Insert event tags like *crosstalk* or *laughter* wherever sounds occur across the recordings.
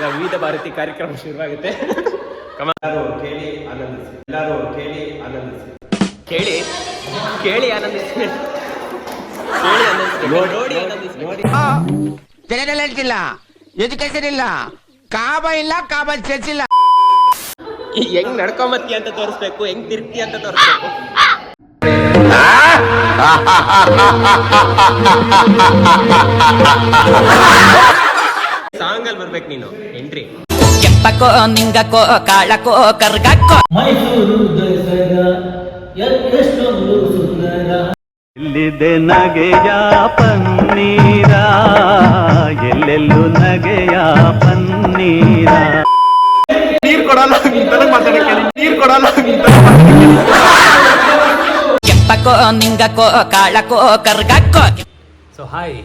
ಇವಾಗ ವಿವಿಧ ಭಾರತಿ ಕಾರ್ಯಕ್ರಮ ಶುರುವಾಗುತ್ತೆ. ಕೇಳಿ ಆನಂದಿಸಿ. ಎಲ್ಲರೂ ಕೇಳಿ ಆನಂದಿಸಿ. ಕೇಳಿ ಕೇಳಿ ಆನಂದಿಸಿ. ಕೇಳಿ ಆನಂದಿಸಿ. ನೋಡಿ ಆನಂದಿಸಿ. ನೋಡಿ. ತಲೆ ಇಲ್ಲ ಎಜುಕೇಶನ್ ಇಲ್ಲ. ಕಾಬ ಇಲ್ಲ ಕಾಬ ಚರ್ಚ್ ಇಲ್ಲ. ಹೆಂಗ್ ನಡ್ಕೊಂಬತ್ತಿ ಅಂತ ತೋರಿಸ್ಬೇಕು ಹೆಂಗ್ ತಿರ್ತಿ ಅಂತ ತೋರಿಸ್ಬೇಕು? *laughs* ಸಾಂಗ್ ಅಲ್ಲಿ ಬರ್ಬೇಕು ನೀನು. ಎಂಟ್ರಿ. ಕೆಂಪಕೋ ನಿಂಗಕೋ ಕಾಳಕೋ ಕರ್ಗಕ್ಕೋ. ಮೈಸೂರು ದಸರಾ ಎ- ಎಷ್ಟೊಂದು ಸುಂದರ. ಇಲ್ಲಿದೆ ನಗೆಯ ಪನ್ನೀರ ಎಲ್ಲೆಲ್ಲೂ ನಗೆಯ ಪನ್ನೀರ. ಕೆಂಪಕೋ ನಿಂಗಕೋ ಕಾಳಕೋ ಕರ್ಗಕ್ಕೋ. ಸೊ ಹಾಯ್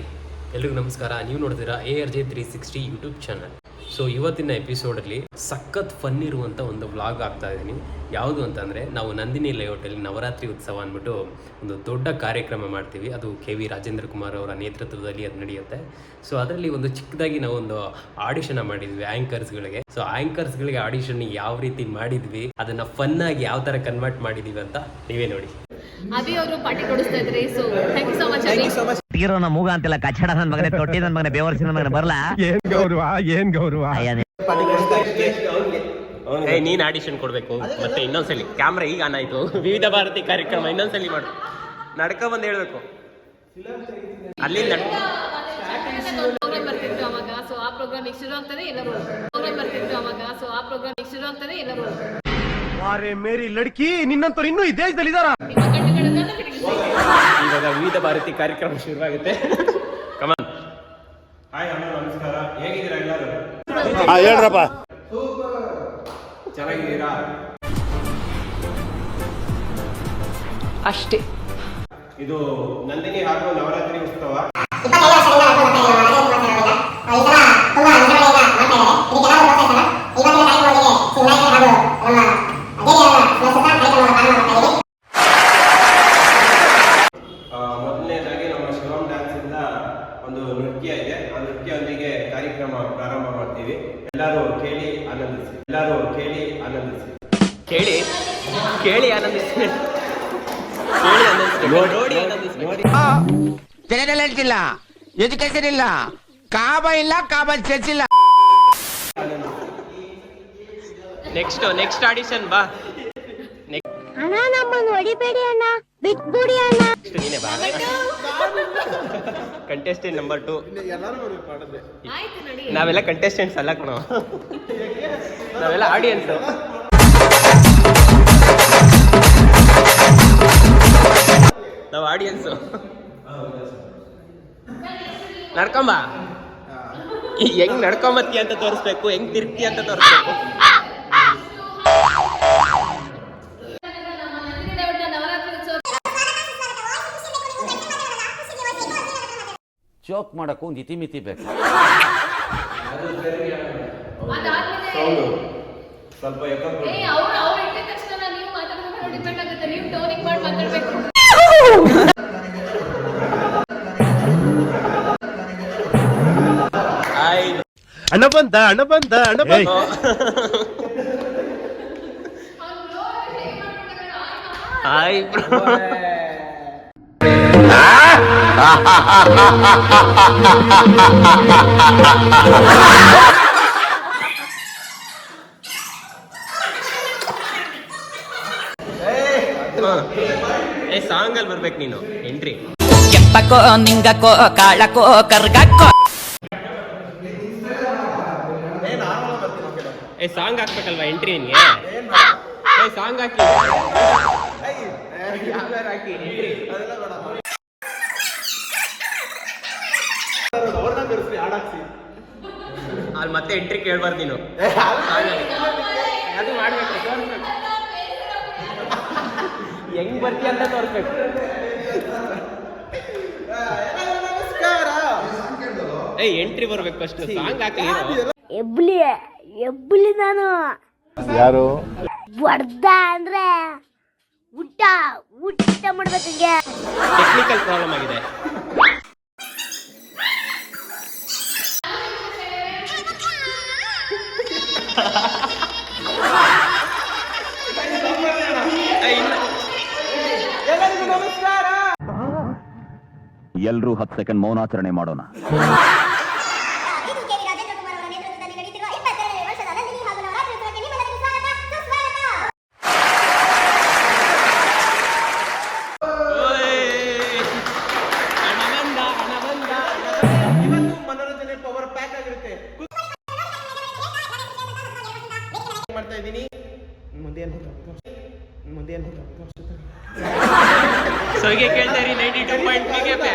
ಎಲ್ರಿಗೂ ನಮಸ್ಕಾರ. ನೀವು ನೋಡ್ತೀರಾ A R J three sixty YouTube channel so ಇವತ್ತಿನ ಎಪಿಸೋಡಲ್ಲಿ ಸಖತ್ ಫನ್ ಇರುವಂಥ ಒಂದು ವ್ಲಾಗ್ ಆಗ್ತಾ ಇದ್ದೀನಿ ಯಾವುದು ಅಂತಂದರೆ ನಾವು ನಂದಿನಿ ಲೇಔಟಲ್ಲಿ ನವರಾತ್ರಿ ಉತ್ಸವ ಅಂದ್ಬಿಟ್ಟು ಒಂದು ದೊಡ್ಡ ಕಾರ್ಯಕ್ರಮ ಮಾಡ್ತೀವಿ. ಅದು ಕೆ ವಿ ರಾಜೇಂದ್ರ ಕುಮಾರ್ ಅವರ ನೇತೃತ್ವದಲ್ಲಿ ಅದು ನಡೆಯುತ್ತೆ. ಸೊ ಅದರಲ್ಲಿ ಒಂದು ಚಿಕ್ಕದಾಗಿ ನಾವು ಒಂದು ಆಡಿಷನ್ ಮಾಡಿದ್ವಿ ಆ್ಯಂಕರ್ಸ್ಗಳಿಗೆ ಸೊ ಆ್ಯಂಕರ್ಸ್ಗಳಿಗೆ ಆಡಿಷನ್ ಯಾವ ರೀತಿ ಮಾಡಿದ್ವಿ ಅದನ್ನು ಆಗಿ ಯಾವ ಥರ ಕನ್ವರ್ಟ್ ಮಾಡಿದ್ದೀವಿ ಅಂತ ನೀವೇ ನೋಡಿ. ಅಭಿ ಅವರು ಪಾರ್ಟಿ ಕೊಡಿಸ್ತಾ ಇದ್ರಿ. So thank you so much ಇರೋ ನಮ್ಮ ಮೂಗ ಅಂತೆಲ್ಲ ಕಚ್ಚಡ ನನ್ ಮಗನೇ ತೊಟ್ಟಿ ನನ್ ಮಗನೆ ಬೇವರ್ಸಿ ನನ್ ಮಗನೇ ಬರಲ್ಲ ಏನ್ ಗೌರವ ಏನ್ ಗೌರವ? ಏ ನೀನ್ ಆಡಿಷನ್ ಕೊಡ್ಬೇಕು ಮತ್ತೆ ಇನ್ನೊಂದ್ಸಲಿ ಕ್ಯಾಮ್ರಾ ಈಗ ಆನ್ ಆಯ್ತು. ವಿವಿಧ ಭಾರತಿ ಕಾರ್ಯಕ್ರಮ ಇನ್ನೊಂದ್ಸಲಿ ಮಾಡು. ನಡ್ಕ ಬಂದ್ ಹೇಳ್ಬೇಕು. ಅಲ್ಲಿ ಸೊ ಆ ಪ್ರೋಗ್ರಾಮ್ ಈಗ ಶುರು ಆಗ್ತದೆ ಎಲ್ಲರೂ ಪ್ರೋಗ್ರಾಮ್ ಅವಾಗ ಸೊ ಆ ಪ್ರೋಗ್ರಾಮ್ ಈಗ ಶುರು ಆಗ್ತದೆ ಎಲ್ಲರೂ ವಾರೆ ಮೇರಿ ಲಡ್ಕಿ ನಿನ್ನಂತವ್ರು ಇನ್ನೂ ಈ ದೇಶದಲ್ಲಿ ಇದಾರ ನಿಮ್ಮ ಕಣ್ಣುಗಳನ್ನ ತಿರುಗಿಸಿ. ಇವಾಗ ವಿವಿಧ ಭಾರತಿ ಕಾರ್ಯಕ್ರಮ ಶುರುವಾಗುತ್ತೆ. ಕಮನ್ ಹಾಯ್ ಹಲೋ ನಮಸ್ಕಾರ. ಹೇಗಿದ್ದೀರಾ ಎಲ್ಲರೂ? ಹೇಳ್ರಪ್ಪ. ಚೆನ್ನಾಗಿದ್ದೀರಾ? ಅಷ್ಟೇ. ಇದು ನಂದಿನಿ ಹಾಗೂ ನವರಾತ್ರಿ ಉತ್ಸವ ಆ, ಮೊದಲನೇದಾಗಿ ನಮ್ಮ ಶಿವಮ್ ಡ್ಯಾನ್ಸ್ ಇಂದ ಒಂದು ನೃತ್ಯ ಇದೆ ಆ ನೃತ್ಯದೊಂದಿಗೆ ಕಾರ್ಯಕ್ರಮ ಪ್ರಾರಂಭ ಮಾಡ್ತೀವಿ. ಎಲ್ಲರೂ ಕೇಳಿ ಆನಂದಿಸಿ. ಎಲ್ಲರೂ ಕೇಳಿ ಆನಂದಿಸಿ. ಕೇಳಿ ಕೇಳಿ ಆನಂದಿಸಿ. ಕೇಳಿ ಆನಂದಿಸಿ. ನೋಡಿ ಆನಂದಿಸಿ. ನೋಡಿ. ತಲೆ ಟ್ಯಾಲೆಂಟ್ ಇಲ್ಲ ಎಜುಕೇಶನ್ ಇಲ್ಲ. ಕಾಬ ಇಲ್ಲ ಕಾಬ ಚರ್ಚ್ ಇಲ್ಲ. ನೆಕ್ಸ್ಟ್ ನೆಕ್ಸ್ಟ್ ಆಡಿಷನ್ ಬಾ. ಅಣ್ಣ ನಮ್ಮನ್ನು ಹೊಡಿಬೇಡಿ ಅಣ್ಣ. ಬಿಟ್ಬಿಡಿ ಅಣ್ಣ ನೆಕ್ಸ್ಟ್ ನೀನೇ ಬಾ ಕಂಟೆಸ್ಟೆಂಟ್ ನಂಬರ್ ಟು ಆಯ್ತು ನಡಿ. ನಾವೆಲ್ಲ ಕಂಟೆಸ್ಟೆಂಟ್ಸ್ ಅಲ್ಲ ಕಣೋ. ನಾವೆಲ್ಲ ಆಡಿಯನ್ಸ್ ನಾವು ಆಡಿಯನ್ಸ್ ನಡ್ಕೊಂಬ. ಹೆಂಗ್ ನಡ್ಕೊಂಬತ್ತಿ ಅಂತ ತೋರಿಸ್ಬೇಕು ಹೆಂಗ್ ತಿರ್ತಿ ಅಂತ ತೋರಿಸ್ಬೇಕು. ಜೋಕ್ ಮಾಡೋಕ್ಕೂ ಒಂದು ಇತಿಮಿತಿ ಬೇಕು. ಅಣ್ಣ ಬಂದ ಅಣ್ಣ ಬಂದ ಅಣ್ಣ ಬಂದ ಹಾಯ್ ಬ್ರೋ. ಏ ಸಾಂಗ್ ಅಲ್ಲಿ ಬರ್ಬೇಕು ನೀನು. ಎಂಟ್ರಿ ಕೆಂಪಕೋ ನಿಂಗಕೋ ಕಾಳಕೋ ಕರ್ಗಕ್ಕೋ ಏ ಸಾಂಗ್ ಹಾಕ್ಬೇಕಲ್ವಾ ಎಂಟ್ರಿ ನಿನ್ಗೆ? ಏ ಸಾಂಗ್ ಹಾಕಿ. ಹಾಕಿ ಎಂಟ್ರಿ ಅಲ್ಲಿ ಮತ್ತೆ ಎಂಟ್ರಿ ಕೇಳ್ಬಾರ್ದು ನೀನು. ಅದು ಮಾಡ್ಬೇಕು. ತೋರಿಸ್ಬೇಕು. ಹೆಂಗ್ ಬರ್ತೀಯ ಅಂತ ತೋರಿಸ್ಬೇಕು. ಏ ಎಂಟ್ರಿ ಬರ್ಬೇಕು ಫಸ್ಟ್ ಸಾಂಗ್ ಹಾಕಿ. ಎಬ್ಲಿ ಎಬ್ಲಿ ನಾನು. ಯಾರು? ಹೊಡ್ದ ಅಂದ್ರೆ ಊಟ ಊಟ ಮಾಡ್ಬೇಕಂಗೆ ಟೆಕ್ನಿಕಲ್ ಪ್ರಾಬ್ಲಮ್ ಆಗಿದೆ. ಎಲ್ರೂ ಹತ್ತು ಸೆಕೆಂಡ್ ಮೌನಾಚರಣೆ ಮಾಡೋಣ. ಮಾಡ್ತಾ ಇದ್ದೀನಿ ಮುಂದೇನು ಏನು ಮುಂದೆ ಏನು ಸೊ ಹೀಗೆ ಕೇಳ್ತಾ ಇರಿ ninety two point big F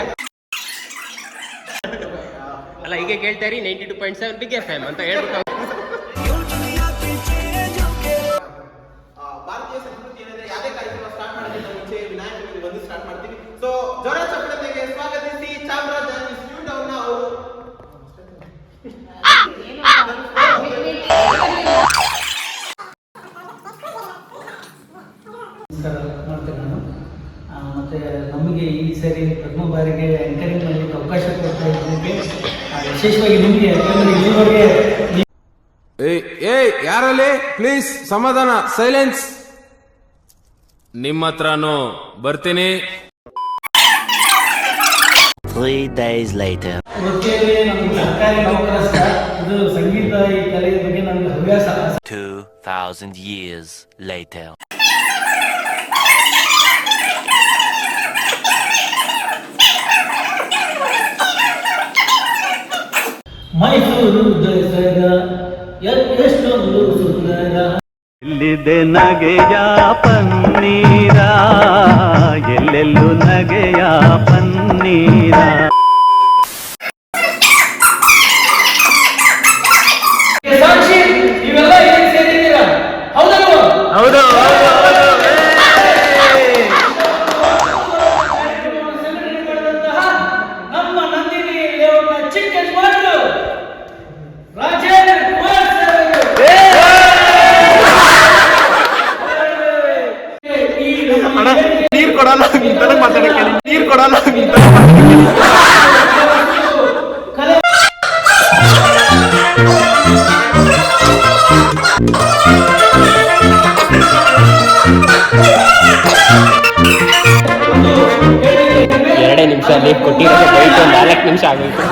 ಅಲ್ಲ, ಹೀಗೆ ಕೇಳ್ತಾ ಇರಿ ninety two point seven big F M ಅಂತ ಹೇಳ್ಬಿಟ್ಟು ನಮಸ್ಕಾರ ಮಾಡ್ತೇನೆ ನಾನು. ಮತ್ತೆ ನಮಗೆ ಈ ಸರಿ ಪ್ರಥಮ ಬಾರಿಗೆ ಎಂಕರಿಂಗ್ ಮಾಡಲಿಕ್ಕೆ ಅವಕಾಶ ಕೊಡ್ತಾ ಇದ್ದಕ್ಕೆ ಆ, ವಿಶೇಷವಾಗಿ ನಿಮಗೆ ಯಾಕಂದ್ರೆ ಇಲ್ಲಿವರೆಗೆ ಬಗ್ಗೆ ಏಯ್ ಯಾರಲ್ಲಿ? ಪ್ಲೀಸ್ ಸಮಾಧಾನ ಸೈಲೆನ್ಸ್ ನಿಮ್ಮ ಹತ್ರನು ಬರ್ತೀನಿ. ವೃತ್ತಿಯಲ್ಲಿ ನಮ್ಗೆ ಸರ್ಕಾರಿ ನೌಕರಸ್ಥ ಇದು ಸಂಗೀತ ಈ ಕಲೆಯ ಬಗ್ಗೆ ನನಗೆ ಹವ್ಯಾಸ. ಮೈಸೂರು ದಸರ ಎಷ್ಟೊಂದು ಸುಂದರ. ಇಲ್ಲಿದೆ ನಗೆಯ ಪನ್ನೀರ? ಎಲ್ಲೆಲ್ಲೂ ನಗೆಯ ಪನ್ನೀರ? ಸಾಕ್ಷಿ ನೀವೆಲ್ಲ ಇಲ್ಲಿ ಸೇರಿದ್ದೀರಾ? ಹೌದಲ್ವಾ? ಹೌದು ಕಾರ್ಯಕ್ರಮವನ್ನು ಸಂಘಟನೆ ಮಾಡಿದಂತಹ ನಮ್ಮ ನಂದಿನಿ ಚಿಕ್ಕ ಯಜಮಾನರು ರಾಜೇಂದ್ರ ಕುಮಾರ್ ಸರ್ ಅವರು. ಈ ನಮ್ಮ ನೀರ್ ಕೊಡಲ್ಲ ಮಾತಾಡಕ್ಕೆ ನೀರ್ ಕೊಡಲ್ಲ. ಎರಡೇ ನಿಮಿಷ ಅಲ್ಲಿ ಕೊಟ್ಟಿರೋದು ನಾಲ್ಕು ನಿಮಿಷ ಆಗೋಯ್ತು.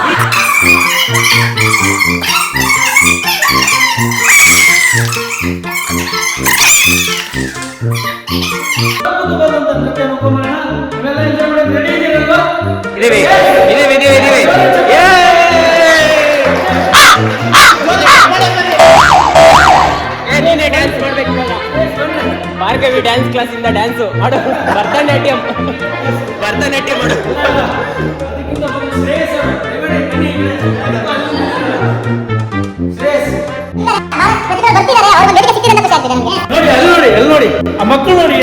ಇದೀವಿ ಇದೀವಿ ಇದೀವಿ ಇದೀವಿ ನೀನೇ ಡ್ಯಾನ್ಸ್ ಮಾಡ್ಬೇಕು. ಭಾರ್ಗವಿ ಡ್ಯಾನ್ಸ್ ಕ್ಲಾಸ್ ಇಂದ ಡ್ಯಾನ್ಸು ಮಾಡು ಭರತನಾಟ್ಯಂ. ಭರತನಾಟ್ಯ ಮಾಡು. ನೋಡಿ ಅಲ್ಲಿ ನೋಡಿ ಅಲ್ಲಿ ನೋಡಿ. ಆ ಮಕ್ಕಳು ನೋಡಿ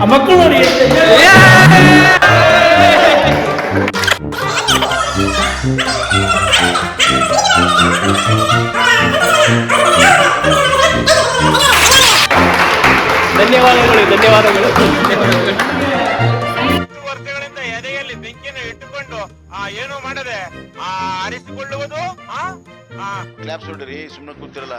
ಆ ಮಕ್ಕಳು ನೋಡಿ ಧನ್ಯವಾದಗಳು ಧನ್ಯವಾದಗಳು. ವರ್ಷಗಳಿಂದ ಎದೆಯಲ್ಲಿ ಬೆಂಕಿಯನ್ನು ಇಟ್ಟುಕೊಂಡು ಆ ಏನು ಮಾಡದೆ ಆ ಅರಿಸಿಕೊಳ್ಳುವುದು ಆ ಕ್ಲಾಪ್ಸ್ ಹೊಡ್ರಿ ಸುಮ್ಮನೆ ಕೂತಿರಲ್ಲ.